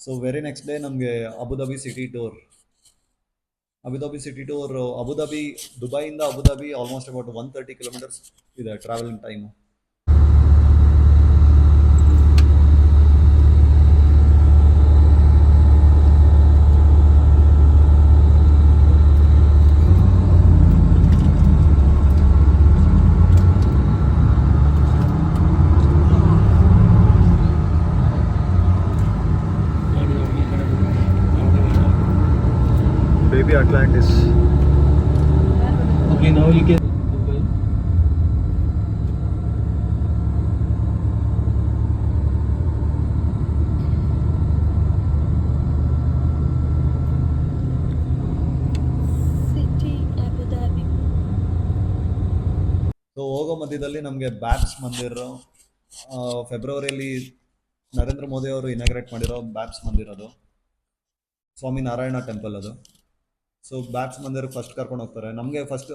So very next day ನಮಗೆ Abu Dhabi city tour Abu Dhabi city tour Abu Dhabi ದುಬೈಯಿಂದ Abu Dhabi almost about one thirty kilometers ಇದೆ travelling time Atlantis Okay, now you can. Dubai. City Abu Dhabi. So ಹೋಗೋ ಮಧ್ಯದಲ್ಲಿ ನಮಗೆ ಬ್ಯಾಪ್ಸ್ ಮಂದಿರ ಫೆಬ್ರವರಿಯಲ್ಲಿ ನರೇಂದ್ರ ಮೋದಿ ಅವರು inaugurate ಮಾಡಿರೋ ಬ್ಯಾಪ್ಸ್ ಮಂದಿರ ಅದು ಸ್ವಾಮಿ ನಾರಾಯಣ ಟೆಂಪಲ್ ಅದು ಸೊ ಬ್ಯಾಟ್ಸ್ ಮಂದಿರ್ ಫಸ್ಟ್ ಕರ್ಕೊಂಡು ಹೋಗ್ತಾರೆ. ನಮಗೆ ಫಸ್ಟ್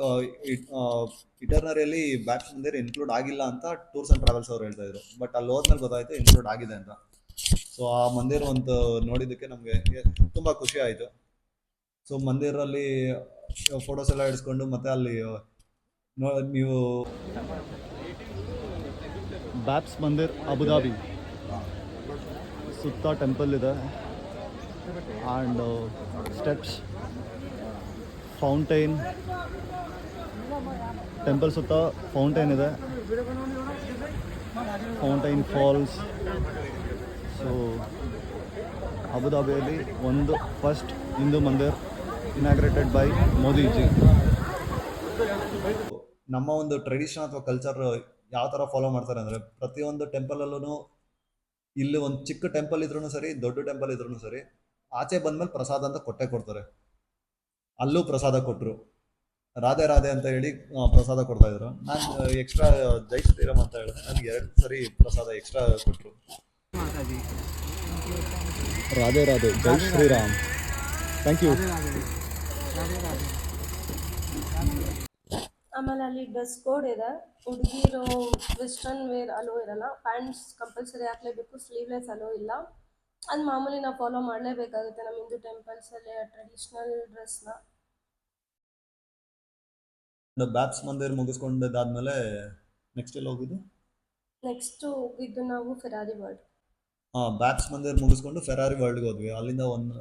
ಇಟರ್ನರಿಯಲ್ಲಿ ಬ್ಯಾಟ್ಸ್ ಮಂದಿರ್ ಇನ್ಕ್ಲೂಡ್ ಆಗಿಲ್ಲ ಅಂತ ಟೂರ್ಸ್ ಆ್ಯಂಡ್ ಟ್ರಾವೆಲ್ಸ್ ಅವ್ರು ಹೇಳ್ತಾ ಇದ್ರು. ಬಟ್ ಅಲ್ಲಿ ಹೋದ್ಮೇಲೆ ಗೊತ್ತಾಯ್ತು ಇನ್ಕ್ಲೂಡ್ ಆಗಿದೆ ಅಂತ. ಸೊ ಆ ಮಂದಿರ ಒಂದು ನೋಡಿದ್ದಕ್ಕೆ ನಮಗೆ ತುಂಬ ಖುಷಿ ಆಯಿತು. ಸೊ ಮಂದಿರಲ್ಲಿ ಫೋಟೋಸ್ ಎಲ್ಲ ಹಿಡಿಸ್ಕೊಂಡು ಮತ್ತೆ ಅಲ್ಲಿ ನೀವು ಬ್ಯಾಪ್ಸ್ ಮಂದಿರ್ ಅಬುದಾಬಿ ಸುತ್ತ ಟೆಂಪಲ್ ಇದೆ. And steps fountain. ಟೆಂಪಲ್ ಸುತ್ತ ಫೌಂಟೈನ್ ಇದೆ. Fountain falls. ಸೊ ಅಬುದಾಬಿಯಲ್ಲಿ ಒಂದು first Hindu mandir inaugurated by Modiji. ನಮ್ಮ ಒಂದು ಟ್ರೆಡಿಷನ್ ಅಥವಾ ಕಲ್ಚರ್ ಯಾವ ಥರ ಫಾಲೋ ಮಾಡ್ತಾರೆ ಅಂದರೆ ಪ್ರತಿಯೊಂದು ಟೆಂಪಲಲ್ಲೂ ಇಲ್ಲಿ ಒಂದು ಚಿಕ್ಕ ಟೆಂಪಲ್ ಇದ್ರೂ ಸರಿ, ದೊಡ್ಡ ಟೆಂಪಲ್ ಇದ್ರೂ ಸರಿ, ಆಚೆ ಬಂದ್ಮೇಲೆ ಪ್ರಸಾದ ಅಂತ ಕೊಟ್ಟೆ ಕೊಡ್ತಾರೆ. ಅಲ್ಲೂ ಪ್ರಸಾದ ಕೊಟ್ಟರು ರಾಧೆ ರಾಧೆ ಅಂತ ಹೇಳಿ ಪ್ರಸಾದ ಕೊಡ್ತಾ ಇದ್ರು. ನಾನು ಎಕ್ಸ್ಟ್ರಾ ಜೈ ಶ್ರೀರಾಮ್ ಅಂತ ಹೇಳಿದೆ. ನನಗೆ ಎರಡು ಸರಿ ಪ್ರಸಾದ ಎಕ್ಸ್ಟ್ರಾ ಕೊಟ್ಟರು ರಾಧೆ ರಾಧೆ ಜೈ ಶ್ರೀರಾಮ್. ಥ್ಯಾಂಕ್ ಯು ಆಮೇಲೆ ಅಲ್ಲಿ ಡ್ರೆಸ್ ಕೋಡ್ ಇದೆ. ಹುಡುಗಿರು ವೆಸ್ಟರ್ನ್ ವೇರ್ ಅಲೋ ಇರಲ್ಲ. ಪ್ಯಾಂಟ್ಸ್ ಕಂಪಲ್ಸರಿ ಹಾಕ್ಲೇಬೇಕು ಸ್ಲೀವ್ಲೆಸ್ ಅಲೋ ಇಲ್ಲ. ಅದು ಮಾಮೂಲಿ ನಾವು ಫಾಲೋ ಮಾಡಲೇಬೇಕಾಗುತ್ತೆ ನಮ್ಮ ಹಿಂದೂ ಟೆಂಪಲ್ಸಲ್ಲಿ ಟ್ರೆಡಿಷ್ನಲ್ ಡ್ರೆಸ್ನ ಬ್ಯಾಪ್ಸ್ ಮಂದಿರ್ ಮುಗಿಸ್ಕೊಂಡಾದ್ಮೇಲೆ ನೆಕ್ಸ್ಟ್ ಎಲ್ಲಿ ಹೋಗಿದ್ದು? ನೆಕ್ಸ್ಟು ಹೋಗಿದ್ದು ನಾವು ಫೆರಾರಿ ವರ್ಲ್ಡ್ ಹಾಂ ಬ್ಯಾಪ್ಸ್ ಮಂದಿರ್ ಮುಗಿಸ್ಕೊಂಡು ಫೆರಾರಿ ವರ್ಲ್ಡ್ಗೆ ಹೋದ್ವಿ. ಅಲ್ಲಿಂದ ಒಂದು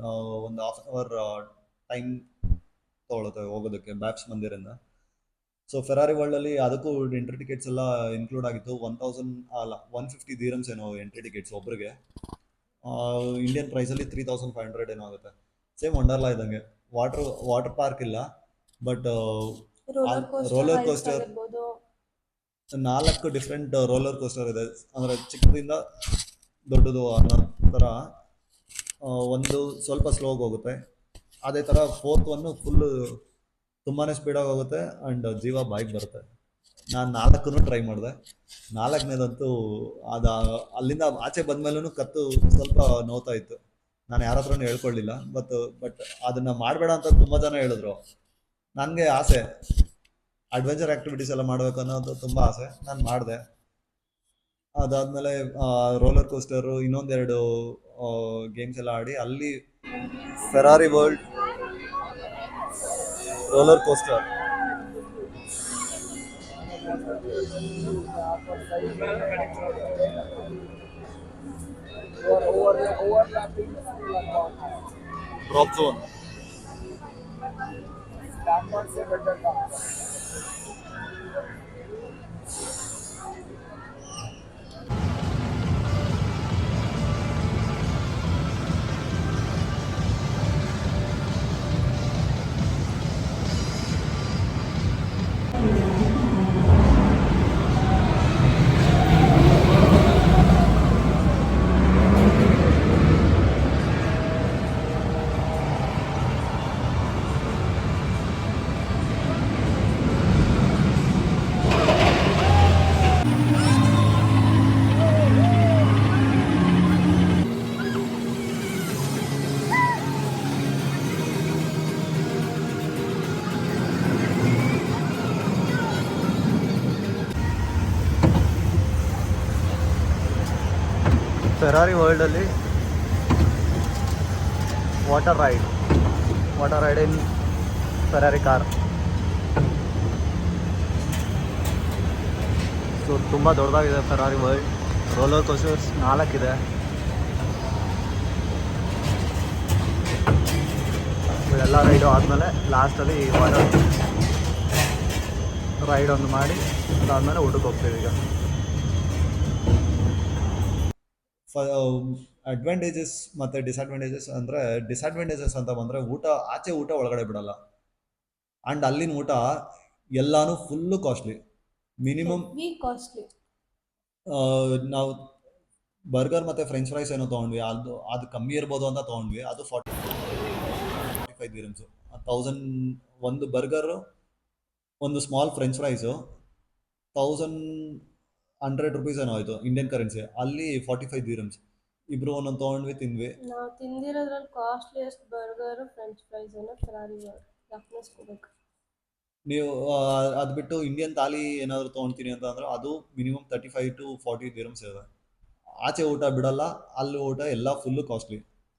ಒಂದು ಹಾಫ್ ಅವರ್ ಟೈಮ್ ತೊಗೊಳುತ್ತೆ ಹೋಗೋದಕ್ಕೆ ಬ್ಯಾಪ್ಸ್ ಮಂದಿರಿಂದ. ಸೊ ಫೆರಾರಿ ವರ್ಲ್ಡಲ್ಲಿ ಅದಕ್ಕೂ ಎಂಟ್ರಿ ಟಿಕೆಟ್ಸ್ ಎಲ್ಲ ಇನ್ಕ್ಲೂಡ್ ಆಗಿತ್ತು. ಒನ್ ತೌಸಂಡ್ ಅಲ್ಲ ಒನ್ ಫಿಫ್ಟಿ ದೀರಮ್ಸ್ ಏನೋ ಎಂಟ್ರಿ ಟಿಕೆಟ್ಸ್ ಒಬ್ರಿಗೆ. ಇಂಡಿಯನ್ ಪ್ರೈಸಲ್ಲಿ ತ್ರೀ ತೌಸಂಡ್ ಫೈವ್ ಹಂಡ್ರೆಡ್ ಏನೋ ಆಗುತ್ತೆ. ಸೇಮ್ ವಂಡರ್ಲಾ ಇದ್ದಂಗೆ. ವಾಟರ್ ವಾಟರ್ ಪಾರ್ಕ್ ಇಲ್ಲ ಬಟ್ ರೋಲರ್ ಕೋಸ್ಟರ್ ನಾಲ್ಕು ಡಿಫ್ರೆಂಟ್ ರೋಲರ್ ಕೋಸ್ಟರ್ ಇದೆ. ಅಂದರೆ ಚಿಕ್ಕದಿಂದ ದೊಡ್ಡದು ಅನ್ನೋ ಥರ ಒಂದು ಸ್ವಲ್ಪ ಸ್ಲೋಗಿ ಹೋಗುತ್ತೆ. ಅದೇ ಥರ ಫೋರ್ತ್ ಒನ್ನು ಫುಲ್ಲು ತುಂಬಾ ಸ್ಪೀಡಾಗಿ ಹೋಗುತ್ತೆ ಆ್ಯಂಡ್ ಜೀವ ಬೈಕ್ ಬರುತ್ತೆ. ನಾನು ನಾಲ್ಕೂ ಟ್ರೈ ಮಾಡಿದೆ. ನಾಲ್ಕನೇದಂತೂ ಅದು ಅಲ್ಲಿಂದ ಆಚೆ ಬಂದ್ಮೇಲೂ ಕತ್ತು ಸ್ವಲ್ಪ ನೋತಾ ಇತ್ತು ನಾನು ಯಾರ ಹತ್ರನೂ ಹೇಳ್ಕೊಳ್ಳಿಲ್ಲ ಬಟ್ ಬಟ್ ಅದನ್ನು ಮಾಡಬೇಡ ಅಂತ ತುಂಬ ಜನ ಹೇಳಿದ್ರು. ನನಗೆ ಆಸೆ ಅಡ್ವೆಂಚರ್ ಆ್ಯಕ್ಟಿವಿಟೀಸ್ ಎಲ್ಲ ಮಾಡಬೇಕು ಅನ್ನೋದು ತುಂಬ ಆಸೆ. ನಾನು ಮಾಡಿದೆ. ಅದಾದಮೇಲೆ ರೋಲರ್ ಕೋಸ್ಟರು ಇನ್ನೊಂದೆರಡು ಗೇಮ್ಸ್ ಎಲ್ಲ ಆಡಿ ಅಲ್ಲಿ Ferrari World roller coaster drop zone Ferrari ವರ್ಲ್ಡಲ್ಲಿ water ride water ride in Ferrari car so ತುಂಬ ದೊಡ್ಡದಾಗಿದೆ ಫೆರಾರಿ ವರ್ಲ್ಡ್ ರೋಲರ್ ಕೋಸ್ಟರ್ಸ್ ನಾಲ್ಕಿದೆ. ಎಲ್ಲ ರೈಡು ಆದಮೇಲೆ ಲಾಸ್ಟಲ್ಲಿ ವಾಟರ್ ರೈಡ್ ಒಂದು ಮಾಡಿ, ಅದಾದಮೇಲೆ ಊಟಕ್ಕೆ ಹೋಗ್ತೀವಿ ಈಗ. ಅಡ್ವಾಂಟೇಜಸ್ ಮತ್ತು ಡಿಸ್ಅಡ್ವಾಂಟೇಜಸ್ ಅಂದರೆ ಡಿಸ್ಅಡ್ವಾಂಟೇಜಸ್ ಅಂತ ಬಂದರೆ ಊಟ ಆಚೆ ಊಟ ಒಳಗಡೆ ಬಿಡಲ್ಲ. ಆ್ಯಂಡ್ ಅಲ್ಲಿನ ಊಟ ಎಲ್ಲಾನು ಫುಲ್ಲು ಕಾಸ್ಟ್ಲಿ ಮಿನಿಮಮ್ ಕಾಸ್ಟ್ಲಿ ನಾವು ಬರ್ಗರ್ ಮತ್ತು ಫ್ರೆಂಚ್ ಫ್ರೈಸ್ ಏನೋ ತೊಗೊಂಡ್ವಿ. ಅದು ಅದು ಕಮ್ಮಿ ಇರ್ಬೋದು ಅಂತ ತಗೊಂಡ್ವಿ. ಅದು forty forty five dirhams thousand ಒಂದು ಬರ್ಗರು ಒಂದು small french fries thousand hundred rupees ಏನೋ ಆಯ್ತು ಇಂಡಿಯನ್ ಕರೆನ್ಸಿ ಅಲ್ಲಿ ಫಾರ್ಟಿ ಫೈವ್ ದಿರಮ್ಸ್ ಇಬ್ರು ಒಂದೊಂದು ತಗೊಂಡ್ವಿ ತಿಂದ್ವಿ. ನಾವು ತಿಂದಿರೋದ್ರಲ್ಲಿ costliest burger french fries Ferrari ದಾಖಲಿಸ್ಕೋಬೇಕು ನೀವು ಅದು ಬಿಟ್ಟು ಇಂಡಿಯನ್ ತಾಲಿ ಏನಾದರೂ ತೊಗೊಳ್ತೀನಿ ಅಂತ ಅಂದ್ರೆ ಅದು minimum thirty five to forty dirhams ಇದೆ ಆಚೆ ಊಟ ಬಿಡಲ್ಲ ಅಲ್ಲಿ ಊಟ ಎಲ್ಲ ಫುಲ್ಲು ಕಾಸ್ಟ್ಲಿ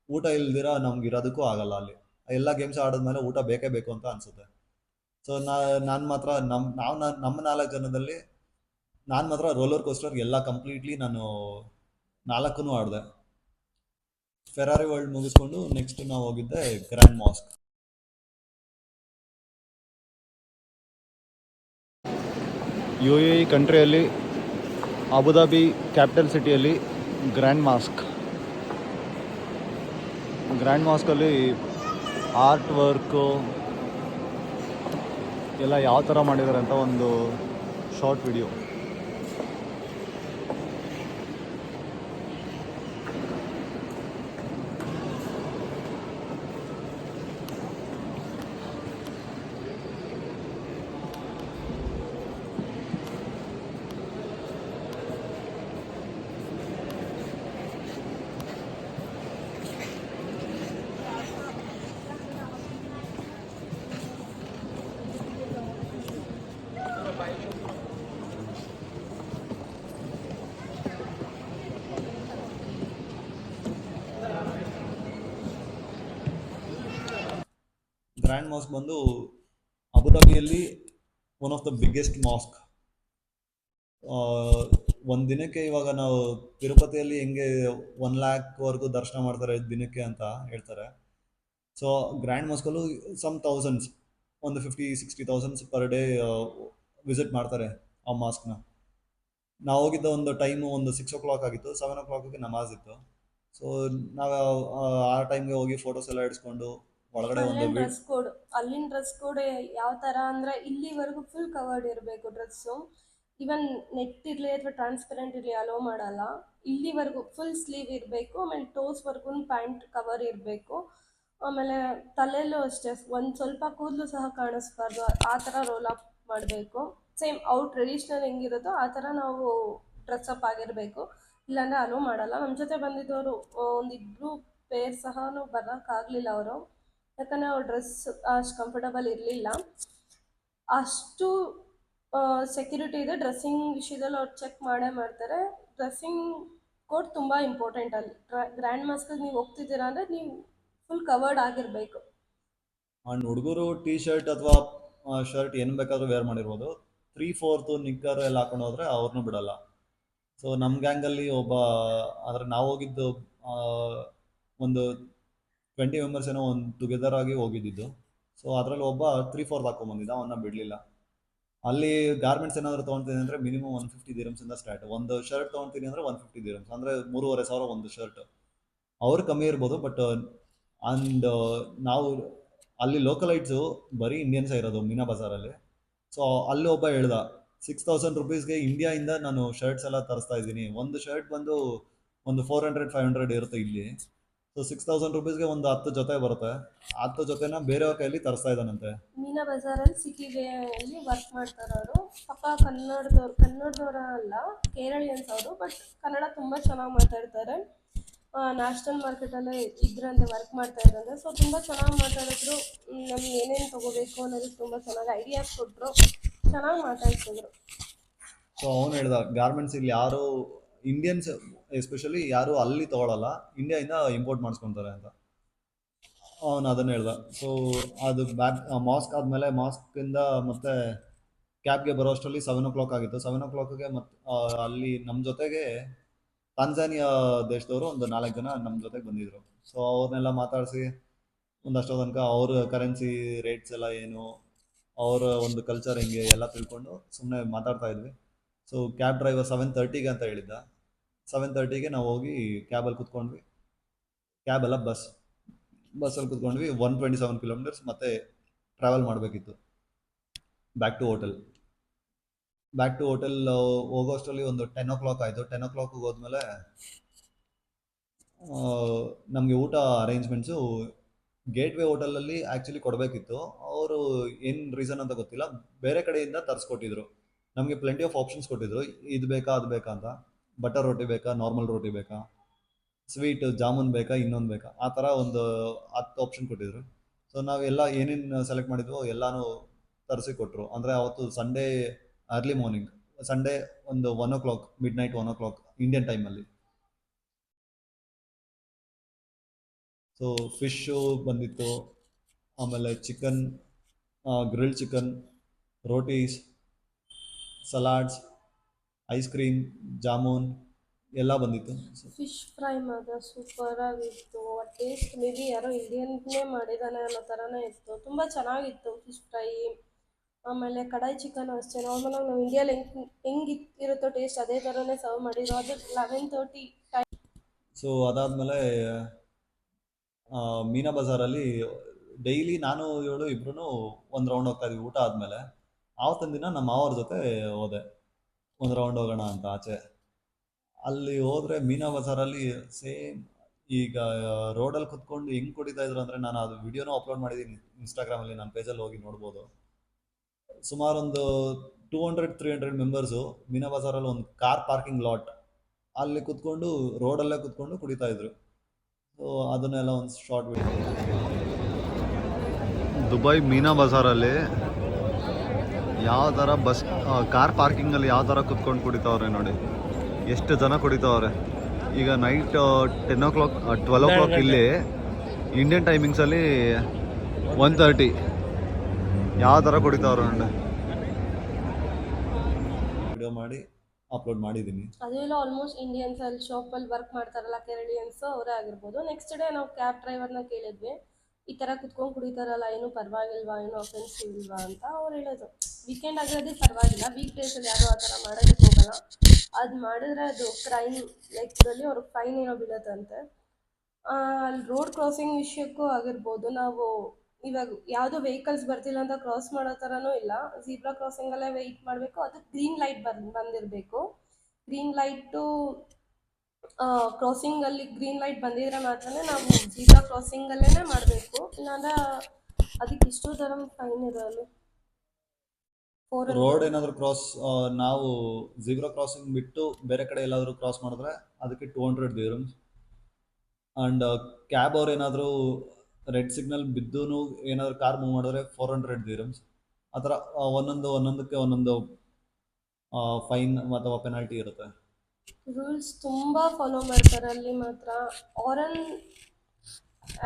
ಊಟ ಇಲ್ದಿರ ನಮ್ಗೆ ಇರೋದಕ್ಕೂ ಆಗಲ್ಲ ಅಲ್ಲಿ. ಎಲ್ಲ ಗೇಮ್ಸ್ ಆಡಿದ್ಮೇಲೆ ಊಟ ಬೇಕೇ ಬೇಕು ಅಂತ ಅನ್ಸುತ್ತೆ. ಸೊ ನಾ ನಾನು ಮಾತ್ರ ನಮ್ಮ ನಾವು ನಮ್ಮ ನಾಲ್ಕು ಜನದಲ್ಲಿ ನಾನು ಮಾತ್ರ ರೋಲರ್ ಕೋಸ್ಟರ್ ಎಲ್ಲ ಕಂಪ್ಲೀಟ್ಲಿ ನಾನು ನಾಲ್ಕೂ ಆಡಿದೆ. ಫೆರಾರಿ ವರ್ಲ್ಡ್ ಮುಗಿಸ್ಕೊಂಡು ನೆಕ್ಸ್ಟ್ ನಾವು ಹೋಗಿದ್ದೆ grand mosque U A E ಕಂಟ್ರಿಯಲ್ಲಿ Abu Dhabi capital ಸಿಟಿಯಲ್ಲಿ ಗ್ರ್ಯಾಂಡ್ ಮಾಸ್ಕ್ ಗ್ರ್ಯಾಂಡ್ ಮಾಸ್ಕಲ್ಲಿ ಆರ್ಟ್ ವರ್ಕು ಎಲ್ಲ ಯಾವ ಥರ ಮಾಡಿದ್ದಾರೆ ಅಂತ ಒಂದು ಶಾರ್ಟ್ ವಿಡಿಯೋ ಗ್ರ್ಯಾಂಡ್ ಮಾಸ್ಕ್ ಬಂದು ಅಬುದಾಬಿಯಲ್ಲಿ one of the biggest mosque ಒಂದು ದಿನಕ್ಕೆ ಇವಾಗ ನಾವು ತಿರುಪತಿಯಲ್ಲಿ ಹೆಂಗೆ ಒನ್ ಲ್ಯಾಕ್ವರೆಗೂ ದರ್ಶನ ಮಾಡ್ತಾರೆ ದಿನಕ್ಕೆ ಅಂತ ಹೇಳ್ತಾರೆ. ಸೊ ಗ್ರ್ಯಾಂಡ್ ಮಾಸ್ಕಲ್ಲೂ ಸಮ್ ತೌಸಂಡ್ಸ್ ಒಂದು fifty sixty thousands per day visit ಮಾಡ್ತಾರೆ ಆ ಮಾಸ್ಕ್ನ ನಾವು ಹೋಗಿದ್ದ ಒಂದು ಟೈಮು ಒಂದು ಸಿಕ್ಸ್ ಓ ಕ್ಲಾಕ್ ಆಗಿತ್ತು ಸೆವೆನ್ ಓ ಕ್ಲಾಕಿಗೆ ನಮಾಜ್ ಇತ್ತು. ಸೊ ನಾವು ಆ ಟೈಮ್ಗೆ ಹೋಗಿ ಫೋಟೋಸ್ ಎಲ್ಲ ಇಡಿಸ್ಕೊಂಡು ಒಳಗಡೆ ಒಂದು ಡ್ರೆಸ್ ಕೋಡ್ ಅಲ್ಲಿನ ಡ್ರೆಸ್ ಕೋಡ್ ಯಾವ ತರ ಅಂದ್ರೆ ಇಲ್ಲಿವರೆಗೂ ಫುಲ್ ಕವರ್ಡ್ ಇರಬೇಕು ಡ್ರೆಸ್ಸು ಇವನ್ ನೆಟ್ ಇರಲಿ ಅಥವಾ ಟ್ರಾನ್ಸ್ಪರೆಂಟ್ ಇರಲಿ ಅಲೋ ಮಾಡಲ್ಲ. ಇಲ್ಲಿವರೆಗೂ ಫುಲ್ ಸ್ಲೀವ್ ಇರಬೇಕು ಆಮೇಲೆ ಟೋಸ್ವರೆಗೂ ಪ್ಯಾಂಟ್ ಕವರ್ ಇರಬೇಕು. ಆಮೇಲೆ ತಲೆಯಲ್ಲೂ ಅಷ್ಟೇ ಒಂದು ಸ್ವಲ್ಪ ಕೂದಲು ಸಹ ಕಾಣಿಸ್ಬಾರ್ದು ಆ ಥರ ರೋಲ್ ಅಪ್ ಮಾಡಬೇಕು. ಸೇಮ್ ಅವ್ರು ಟ್ರೆಡಿಷ್ನಲ್ ಹೆಂಗಿರುತ್ತೋ ಆ ಥರ ನಾವು ಡ್ರೆಸ್ ಅಪ್ ಆಗಿರಬೇಕು. ಇಲ್ಲಾಂದರೆ ಅಲೋ ಮಾಡಲ್ಲ. ನಮ್ಮ ಜೊತೆ ಬಂದಿದ್ದವರು ಒಂದಿಬ್ಬರು ಪೇರ್ ಸಹ ಬರೋಕ್ಕಾಗಲಿಲ್ಲ ಅವರು. ಯಾಕಂದರೆ ಅವ್ರ ಡ್ರೆಸ್ ಅಷ್ಟು ಕಂಫರ್ಟಬಲ್ ಇರಲಿಲ್ಲ. ಅಷ್ಟು ಸೆಕ್ಯೂರಿಟಿ ಇದೆ. ಡ್ರೆಸ್ಸಿಂಗ್ ವಿಷಯದಲ್ಲಿ ಅವ್ರು ಚೆಕ್ ಮಾಡೇ ಮಾಡ್ತಾರೆ. ಡ್ರೆಸ್ಸಿಂಗ್ ಕೋಡ್ ತುಂಬ ಇಂಪಾರ್ಟೆಂಟ್ ಅಲ್ಲಿ. ಗ್ರ್ಯಾಂಡ್ ಮಾಸ್ಕಲ್ಲಿ ನೀವು ಹೋಗ್ತಿದ್ದೀರಾ ಅಂದರೆ ನೀವು ಫುಲ್ ಕವರ್ಡ್ ಆಗಿರಬೇಕು. ಆ್ಯಂಡ್ ಹುಡುಗರು ಟೀ ಶರ್ಟ್ ಅಥವಾ ಶರ್ಟ್ ಏನು ಬೇಕಾದರೂ ವೇರ್ ಮಾಡಿರ್ಬೋದು. ತ್ರೀ ಫೋರ್ತು ನಿಕ್ಕರ್ ಎಲ್ಲ ಹಾಕೊಂಡು ಹೋದ್ರೆ ಅವ್ರನ್ನೂ ಬಿಡಲ್ಲ. ಸೊ ನಮ್ಮ ಗ್ಯಾಂಗಲ್ಲಿ ಒಬ್ಬ, ಆದರೆ ನಾವು ಹೋಗಿದ್ದು ಒಂದು ಟ್ವೆಂಟಿ ಮೆಂಬರ್ಸ್ ಏನೋ ಒಂದು ಟುಗೆದರ್ ಆಗಿ ಹೋಗಿದ್ದಿದ್ದು. ಸೊ ಅದರಲ್ಲಿ ಒಬ್ಬ ತ್ರೀ ಫೋರ್ತ್ ಹಾಕೊಂಬಂದಿದ್ದ, ಅವನ್ನ ಬಿಡಲಿಲ್ಲ. ಅಲ್ಲಿ ಗಾರ್ಮೆಂಟ್ಸ್ ಏನಾದರೂ ತೊಗೊಂತೀನಿ ಅಂದರೆ ಮಿನಿಮಮ್ ಒನ್ ಫಿಫ್ಟಿ ದಿರಮ್ಸಿಂದ ಸ್ಟಾರ್ಟ್ ಒಂದು ಶರ್ಟ್ ತೊಗೊತೀನಿ ಅಂದರೆ ಒನ್ ಫಿಫ್ಟಿ ದಿರಮ್ಸ್ ಅಂದರೆ ಮೂರುವರೆ ಸಾವಿರ ಒಂದು ಶರ್ಟ್ ಅವ್ರು ಕಮ್ಮಿ ಇರ್ಬೋದು ಬಟ್ ಆ್ಯಂಡ್ ನಾವು ಅಲ್ಲಿ ಲೋಕಲೈಟ್ಸು ಬರೀ ಇಂಡಿಯನ್ಸ್ ಇರೋದು ಮೀನಾ ಬಜಾರಲ್ಲಿ. ಸೊ ಅಲ್ಲಿ ಒಬ್ಬ ಹೇಳ್ದ ಸಿಕ್ಸ್ ತೌಸಂಡ್ ರುಪೀಸ್ಗೆ ಇಂಡಿಯಾಯಿಂದ ನಾನು ಶರ್ಟ್ಸ್ ಎಲ್ಲ ತರಿಸ್ತಾ ಇದ್ದೀನಿ. ಒಂದು ಶರ್ಟ್ ಬಂದು ಒಂದು ಫೋರ್ ಹಂಡ್ರೆಡ್ ಫೈವ್ ಹಂಡ್ರೆಡ್ ಇರುತ್ತೆ ಇಲ್ಲಿ. ಸೊ ಸಿಕ್ಸ್ ತೌಸಂಡ್ ರುಪೀಸ್ಗೆ ಒಂದು ಹತ್ತು ಜೊತೆ ಬರುತ್ತೆ. ಹತ್ತು ಜೊತೆನ ಬೇರೆಯವ್ರ ಕೈಯಲ್ಲಿ ತರಿಸ್ತಾ ಇದ್ದಾನಂತೆ. ಮೀನಾ ಬಜಾರಲ್ಲಿ ಸಿಟಿಗೆ ಅಲ್ಲಿ ವರ್ಕ್ ಮಾಡ್ತಾರೆ ಅವರು. ಪಾಪ ಕನ್ನಡದವ್ರು ಕನ್ನಡದವ್ರ ಅಲ್ಲ ಕೇರಳಿಯನ್ಸ್ ಅವರು ಬಟ್ ಕನ್ನಡ ತುಂಬ ಚೆನ್ನಾಗಿ ಮಾತಾಡ್ತಾರೆ. ನ್ಯಾಷನಲ್ ಮಾರ್ಕೆಟಲ್ಲೇ ಇದ್ರಂತೆ ವರ್ಕ್ ಮಾಡ್ತಾ ಇದ್ರಂತೆ. ಸೊ ತುಂಬ ಚೆನ್ನಾಗಿ ಮಾತಾಡಿದ್ರು. ನಮ್ಗೆ ಏನೇನು ತಗೋಬೇಕು ಅನ್ನೋದು ತುಂಬ ಚೆನ್ನಾಗಿ ಐಡಿಯಾಸ್ ಕೊಟ್ಟರು ಚೆನ್ನಾಗಿ ಮಾತಾಡ್ತಿದ್ರು ಸೊ ಅವನು ಹೇಳ್ದ ಗಾರ್ಮೆಂಟ್ಸ್ ಇಲ್ಲಿ ಯಾರು ಇಂಡಿಯನ್ಸ್ ಎಸ್ಪೆಷಲಿ ಯಾರು ಅಲ್ಲಿ ತಗೊಳ್ಳಲ್ಲ ಇಂಡಿಯಾಯಿಂದ ಇಂಪೋರ್ಟ್ ಮಾಡಿಸ್ಕೊತಾರೆ ಅಂತ. ಅವನು ಅದನ್ನ ಹೇಳ್ದ. ಸೊ ಅದು ಬ್ಯಾಕ್ ಮಾಸ್ಕ್ ಆದಮೇಲೆ ಮಾಸ್ಕಿಂದ ಮತ್ತೆ ಕ್ಯಾಬ್ಗೆ ಬರೋ ಅಷ್ಟರಲ್ಲಿ ಸೆವೆನ್ ಓ ಕ್ಲಾಕ್ ಆಗಿತ್ತು ಸೆವೆನ್ ಓ ಕ್ಲಾಕ್ಗೆ ಮತ್ತೆ ಅಲ್ಲಿ ನಮ್ಮ ಜೊತೆಗೆ ತಾಂಜಾನಿಯಾ ದೇಶದವರು ಒಂದು ನಾಲ್ಕು ಜನ ನಮ್ಮ ಜೊತೆಗೆ ಬಂದಿದ್ರು. ಸೊ ಅವ್ರನ್ನೆಲ್ಲ ಮಾತಾಡಿಸಿ ಒಂದಷ್ಟು ತನಕ ಅವ್ರ ಕರೆನ್ಸಿ ರೇಟ್ಸ್ ಎಲ್ಲ ಏನು, ಅವರ ಒಂದು ಕಲ್ಚರ್ ಹೆಂಗೆ ಎಲ್ಲ ತಿಳ್ಕೊಂಡು ಸುಮ್ಮನೆ ಮಾತಾಡ್ತಾ ಇದ್ವಿ. ಸೊ ಕ್ಯಾಬ್ ಡ್ರೈವರ್ ಸೆವೆನ್ ತರ್ಟಿಗೆ ಅಂತ ಹೇಳಿದ್ದ. ಸೆವೆನ್ ತರ್ಟಿಗೆ ನಾವು ಹೋಗಿ ಕ್ಯಾಬಲ್ಲಿ ಕುತ್ಕೊಂಡ್ವಿ. ಕ್ಯಾಬ್ ಅಲ್ಲ ಬಸ್ ಬಸ್ಸಲ್ಲಿ ಕುತ್ಕೊಂಡ್ವಿ. ಒನ್ ಟ್ವೆಂಟಿ ಸೆವೆನ್ ಕಿಲೋಮೀಟರ್ಸ್ ಮತ್ತೆ ಟ್ರಾವೆಲ್ ಮಾಡಬೇಕಿತ್ತು. Back to hotel back to hotel ಹೋಗೋಷ್ಟರಲ್ಲಿ ಒಂದು ಟೆನ್ ಓ ಕ್ಲಾಕ್ ಆಯಿತು. ಟೆನ್ ಓ ಕ್ಲಾಕ್ಗೆ ಹೋದ್ಮೇಲೆ ನಮಗೆ ಊಟ ಅರೇಂಜ್ಮೆಂಟ್ಸು ಗೇಟ್ವೇ ಹೋಟೆಲಲ್ಲಿ ಆ್ಯಕ್ಚುಲಿ ಕೊಡಬೇಕಿತ್ತು. ಅವರು ಏನು ರೀಸನ್ ಅಂತ ಗೊತ್ತಿಲ್ಲ. ಬೇರೆ ಕಡೆಯಿಂದ ತರಿಸ್ಕೊಟ್ಟಿದ್ರು. ನಮಗೆ ಪ್ಲೆಂಟಿ ಆಫ್ ಆಪ್ಷನ್ಸ್ ಕೊಟ್ಟಿದ್ರು. ಇದು ಬೇಕಾ, ಅದು ಬೇಕಾ ಅಂತ. ಬಟರ್ ರೋಟಿ ಬೇಕಾ ನಾರ್ಮಲ್ ರೋಟಿ ಬೇಕಾ ಸ್ವೀಟ್ ಜಾಮೂನ್ ಬೇಕಾ, ಇನ್ನೊಂದು ಬೇಕಾ? ಆ ಥರ ಒಂದು ಹತ್ತು ಆಪ್ಷನ್ ಕೊಟ್ಟಿದ್ರು. ಸೊ ನಾವೆಲ್ಲ ಏನೇನು ಸೆಲೆಕ್ಟ್ ಮಾಡಿದ್ವೋ ಎಲ್ಲಾನು ತರಿಸಿ ಕೊಟ್ಟರು ಅಂದರೆ ಅವತ್ತು ಸಂಡೇ ಅರ್ಲಿ ಮಾರ್ನಿಂಗ್ ಸಂಡೇ ಒಂದು one o'clock midnight one o'clock Indian ಟೈಮಲ್ಲಿ ಸೊ ಫಿಶ್ಶು ಬಂದಿತ್ತು. ಆಮೇಲೆ chicken grilled chicken rotis salads ice cream jamun ಎಲ್ಲ ಬಂದಿತ್ತು. ಫಿಶ್ ಫ್ರೈ ಮಾತ್ರ ಸೂಪರ್ ಆಗಿತ್ತು. ಟೇಸ್ಟ್ ಮೇ ಬಿ ಯಾರೋ ಇಂಡಿಯನ್ನೇ ಮಾಡಿದಾನೆ ಅನ್ನೋ ಥರನೇ ಇತ್ತು. ತುಂಬ ಚೆನ್ನಾಗಿತ್ತು ಫಿಶ್ ಫ್ರೈ. ಆಮೇಲೆ ಕಡಾಯಿ ಚಿಕನ್ ಅಷ್ಟೇ. ನಾರ್ಮಲಾಗಿ ನಾವು ಇಂಡಿಯಲ್ಲಿ ಹೆಂಗೆ ಹೆಂಗೆ ಇರುತ್ತೋ ಟೇಸ್ಟ್ ಅದೇ ಥರನೇ ಸರ್ವ್ ಮಾಡಿರೋ ಅದು ಲೆವೆನ್ ತರ್ಟಿ ಟೈಮ್ ಸೊ ಅದಾದಮೇಲೆ ಮೀನಾ ಬಜಾರಲ್ಲಿ ಡೈಲಿ ನಾನು ಇವಳು ಇಬ್ರು ಒಂದು ರೌಂಡ್ ಹೋಗ್ತಾ ಇದ್ವಿ ಊಟ ಆದಮೇಲೆ. ಆವತ್ತಿನ ದಿನ ನಮ್ಮ ಮಾವರ ಜೊತೆ ಹೋದೆ. ಒಂದು ರೌಂಡ್ ಹೋಗೋಣ ಅಂತ ಆಚೆ. ಅಲ್ಲಿ ಹೋದ್ರೆ ಮೀನಾ ಬಜಾರಲ್ಲಿ ಸೇಮ್ ಈಗ ರೋಡಲ್ಲಿ ಕುತ್ಕೊಂಡು ಹೆಂಗ್ ಕುಡಿತಾ ಇದ್ರು ಅಂದ್ರೆ ನಾನು ಅದು ವಿಡಿಯೋನೂ ಅಪ್ಲೋಡ್ ಮಾಡಿದ್ದೀನಿ. ಇನ್ಸ್ಟಾಗ್ರಾಮಲ್ಲಿ ನನ್ನ ಪೇಜಲ್ಲಿ ಹೋಗಿ ನೋಡ್ಬೋದು. ಸುಮಾರು ಒಂದು two hundred three hundred members ಮೀನಾ ಬಜಾರಲ್ಲಿ ಒಂದು ಕಾರ್ ಪಾರ್ಕಿಂಗ್ ಲಾಟ್ ಅಲ್ಲಿ ಕುತ್ಕೊಂಡು ರೋಡಲ್ಲೇ ಕುತ್ಕೊಂಡು ಕುಡಿತಾ ಇದ್ರು. ಸೊ ಅದನ್ನೆಲ್ಲ ಒಂದು ಶಾರ್ಟ್ ವಿಡಿಯೋ ದುಬೈ ಮೀನಾ ಬಜಾರಲ್ಲಿ ಯಾವ ಥರ ಬಸ್ ಕಾರ್ ಪಾರ್ಕಿಂಗಲ್ಲಿ ಯಾವ ಥರ ಕುತ್ಕೊಂಡು ಕುಡಿತಾವ್ರೆ ನೋಡಿ. ಎಷ್ಟು ಜನ ಕುಡಿತಾವ್ರೆ. ಈಗ night ten o'clock twelve o'clock ಇಲ್ಲಿ ಇಂಡಿಯನ್ ಟೈಮಿಂಗ್ಸಲ್ಲಿ ಒನ್ ತರ್ಟಿ ಯಾವ ಥರ ಕುಡಿತಾವ್ರೆ ನೋಡಿ. ವಿಡಿಯೋ ಮಾಡಿ ಅಪ್ಲೋಡ್ ಮಾಡಿದ್ದೀನಿ. ಅದೆಲ್ಲ ಆಲ್ಮೋಸ್ಟ್ ಇಂಡಿಯನ್ಸ್ ಅಲ್ಲಿ ಶಾಪಲ್ಲಿ ವರ್ಕ್ ಮಾಡ್ತಾರಲ್ಲ ಕೆರಳಿಯನ್ಸ್ ಅವರೇ ಆಗಿರ್ಬೋದು. ನೆಕ್ಸ್ಟ್ ಡೇ ನಾವು ಕ್ಯಾಬ್ ಡ್ರೈವರ್ನ ಕೇಳಿದ್ವಿ. ಈ ಥರ ಕುತ್ಕೊಂಡು ಕುಡಿತಾರಲ್ಲ ಏನು ಪರವಾಗಿಲ್ವಾ, ಏನು ಅಫೆನ್ಸ್ ಇಲ್ವಾ ಅಂತ ಅವ್ರು ಹೇಳೋದು. ವೀಕೆಂಡ್ ಆಗಿರೋದೇ ಪರವಾಗಿಲ್ಲ ವೀಕ್ ಡೇಸಲ್ಲಿ ಯಾರು ಆ ಥರ ಮಾಡೋದಕ್ಕೆ ಹೋಗಲ್ಲ. ಅದು ಮಾಡಿದ್ರೆ ಅದು ಕ್ರೈಮ್ ಲೆಕ್ಕದಲ್ಲಿ ಅವ್ರಿಗೆ ಫೈನ್ ಏನೋ ಬೀಳತ್ತಂತೆ ಅಲ್ಲಿ ರೋಡ್ ಕ್ರಾಸಿಂಗ್ ವಿಷಯಕ್ಕೂ ಆಗಿರ್ಬೋದು, ನಾವು ಇವಾಗ ಯಾವುದೋ ವೆಹಿಕಲ್ಸ್ ಬರ್ತಿಲ್ಲ ಅಂತ ಕ್ರಾಸ್ ಮಾಡೋ ಥರನೂ ಇಲ್ಲ. ಝೀಬ್ರಾ ಕ್ರಾಸಿಂಗಲ್ಲೇ ವೆಯ್ಟ್ ಮಾಡಬೇಕು, ಅದು ಗ್ರೀನ್ ಲೈಟ್ ಬಂದು, ಬಂದಿರಬೇಕು. ಗ್ರೀನ್ ಲೈಟು ಕ್ರಾಸಿಂಗಲ್ಲಿ ಗ್ರೀನ್ ಲೈಟ್ ಬಂದಿದ್ರೆ ಮಾತ್ರ ನಾವು ಜೀಬ್ರಾ ಕ್ರಾಸಿಂಗ್ ಅಲ್ಲೇ ಮಾಡಬೇಕು. ಇಲ್ಲಾಂದ್ರೆ ಅದಕ್ಕೆ ಇಷ್ಟು ತರ ಫೈನ್ ಇರಲ್ಲ. ರೋಡ್ ಏನಾದರೂ ಕ್ರಾಸ್ ನಾವು ಝೀಬ್ರಾ ಕ್ರಾಸಿಂಗ್ ಬಿಟ್ಟು ಬೇರೆ ಕಡೆ ಎಲ್ಲಾದರೂ ಕ್ರಾಸ್ ಮಾಡಿದ್ರೆ ಅದಕ್ಕೆ two hundred dirhams and cab ಅವ್ರು ಏನಾದರೂ ರೆಡ್ ಸಿಗ್ನಲ್ ಬಿದ್ದೂ ಏನಾದರೂ ಕಾರ್ ಮೂವ್ ಮಾಡಿದ್ರೆ ಫೋರ್ ಹಂಡ್ರೆಡ್ ದಿರಮ್ಸ್ ಆ ಥರ ಒಂದೊಂದು, ಒಂದೊಂದಕ್ಕೆ ಒಂದೊಂದು ಫೈನ್ ಅಥವಾ ಪೆನಾಲ್ಟಿ ಇರುತ್ತೆ. ರೂಲ್ಸ್ ತುಂಬ ಫಾಲೋ ಮಾಡ್ತಾರೆ ಅಲ್ಲಿ ಮಾತ್ರ. ಆರನ್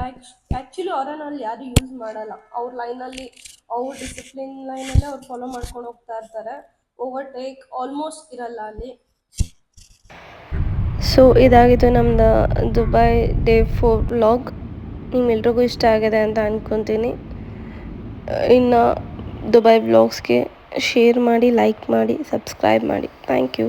ಆ್ಯಕ್ಚುಲಿ ಆರನ್ ಅಲ್ಲಿ ಯಾರು ಯೂಸ್ ಮಾಡಲ್ಲ. ಅವ್ರ ಲೈನಲ್ಲಿ ಅವ್ರ ಡಿಸಿಪ್ಲಿನ್ ಲೈನಲ್ಲೇ ಅವ್ರು ಫಾಲೋ ಮಾಡ್ಕೊಂಡು ಹೋಗ್ತಾ ಇರ್ತಾರೆ. ಓವರ್ಟೇಕ್ ಆಲ್ಮೋಸ್ಟ್ ಇರಲ್ಲ ಅಲ್ಲಿ. ಸೊ ಇದಾಗಿತ್ತು ನಮ್ಮದು ದುಬೈ ಡೇ ಫೋರ್ ಬ್ಲಾಗ್ ನಿಮ್ಮೆಲ್ರಿಗೂ ಇಷ್ಟ ಆಗಿದೆ ಅಂತ ಅಂದ್ಕೊತೀನಿ ಇನ್ನು ದುಬೈ ಬ್ಲಾಗ್ಸ್ಗೆ ಶೇರ್ ಮಾಡಿ ಲೈಕ್ ಮಾಡಿ ಸಬ್ಸ್ಕ್ರೈಬ್ ಮಾಡಿ. Thank you